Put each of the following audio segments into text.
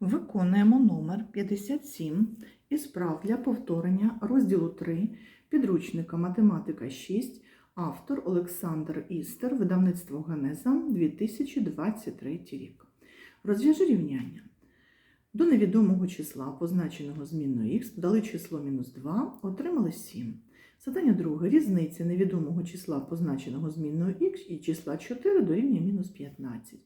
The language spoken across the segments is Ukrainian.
Виконуємо номер 57 із прав для повторення розділу 3 підручника Математика 6, автор Олександр Істер, видавництво Генеза 2023 рік. Розв'яжи рівняння. До невідомого числа, позначеного змінною х, додали число мінус 2, отримали 7. Задання друге. Різниця невідомого числа, позначеного змінною х, і числа 4 дорівнює мінус 15.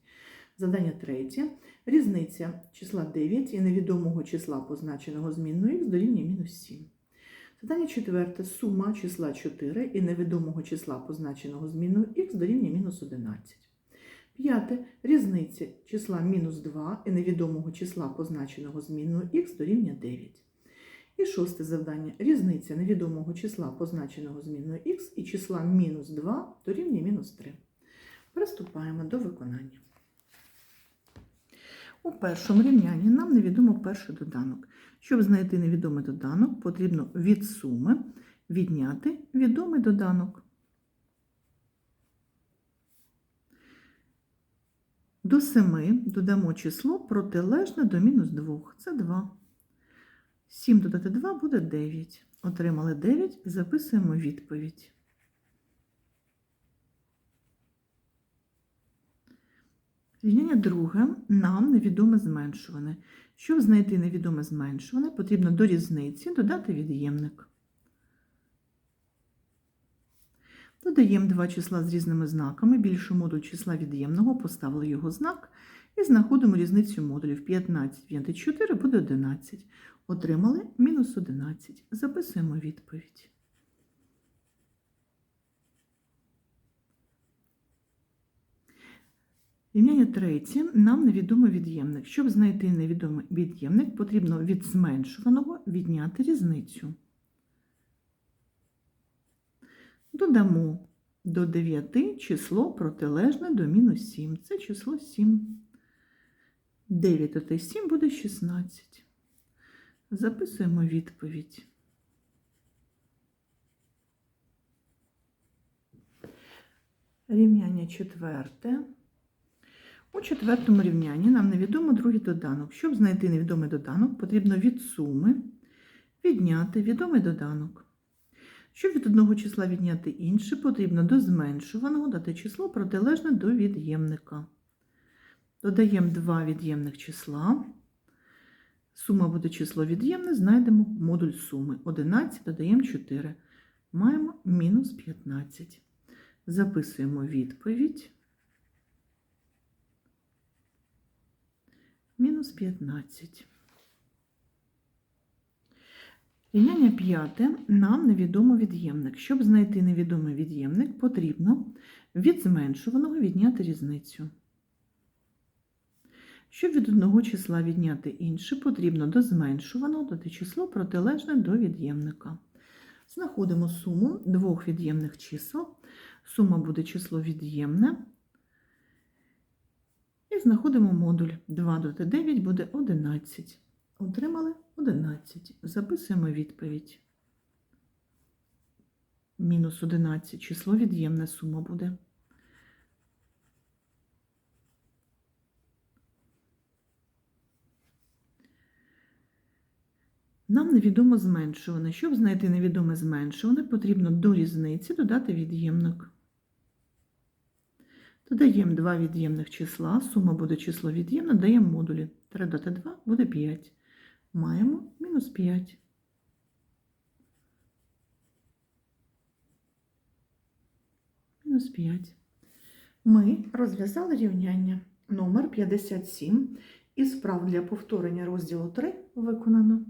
Задання третє. Різниця числа 9 і невідомого числа, позначеного змінною х, дорівнює мінус 7. Задання четверте. Сума числа 4 і невідомого числа, позначеного зміною х, дорівнює мінус 11. П'яте. Різниця числа мінус 2 і невідомого числа, позначеного зміною х, дорівнює 9. І шосте завдання. Різниця невідомого числа, позначеного зміною х, і числа мінус 2 дорівнює мінус 3. Приступаємо до виконання. У першому рівнянні нам невідомо перший доданок. Щоб знайти невідомий доданок, потрібно від суми відняти відомий доданок. До 7 додамо число протилежне до мінус 2. Це 2. 7 додати 2 буде 9. Отримали 9, записуємо відповідь. Рівняння друге нам невідоме зменшуване. Щоб знайти невідоме зменшуване, потрібно до різниці додати від'ємник. Додаємо два числа з різними знаками. Більший модуль числа від'ємного, поставили його знак і знаходимо різницю модулів. 15 відняти 4 буде 11. Отримали мінус 11. Записуємо відповідь. Рівняння третє. Нам невідомий від'ємник. Щоб знайти невідомий від'ємник, потрібно від зменшуваного відняти різницю. Додамо до 9 число протилежне до мінус 7. Це число 7. 9 додати 7 буде 16. Записуємо відповідь. Рівняння четверте. У четвертому рівнянні нам невідомо другий доданок. Щоб знайти невідомий доданок, потрібно від суми відняти відомий доданок. Щоб від одного числа відняти інше, потрібно до зменшуваного дати число протилежне до від'ємника. Додаємо два від'ємних числа. Сума буде число від'ємне, знайдемо модуль суми. 11 додаємо 4. Маємо мінус 15. Записуємо відповідь. Мінус 15. Рівняння п'яте. Нам невідомо від'ємник. Щоб знайти невідомий від'ємник, потрібно від зменшуваного відняти різницю. Щоб від одного числа відняти інше, потрібно до зменшуваного дати число протилежне до від'ємника. Знаходимо суму двох від'ємних чисел. Сума буде число від'ємне. І знаходимо модуль 2 додати 9 буде 11. Отримали 11. Записуємо відповідь. Мінус 11. Число від'ємне сума буде. Нам невідомо зменшуване. Щоб знайти невідоме зменшуване, потрібно до різниці додати від'ємник. Додаємо два від'ємних числа, сума буде число від'ємне, даємо модулі. 3 додати 2 буде 5. Маємо мінус 5. Мінус 5. Ми розв'язали рівняння номер 57 і справ для повторення розділу 3 виконано.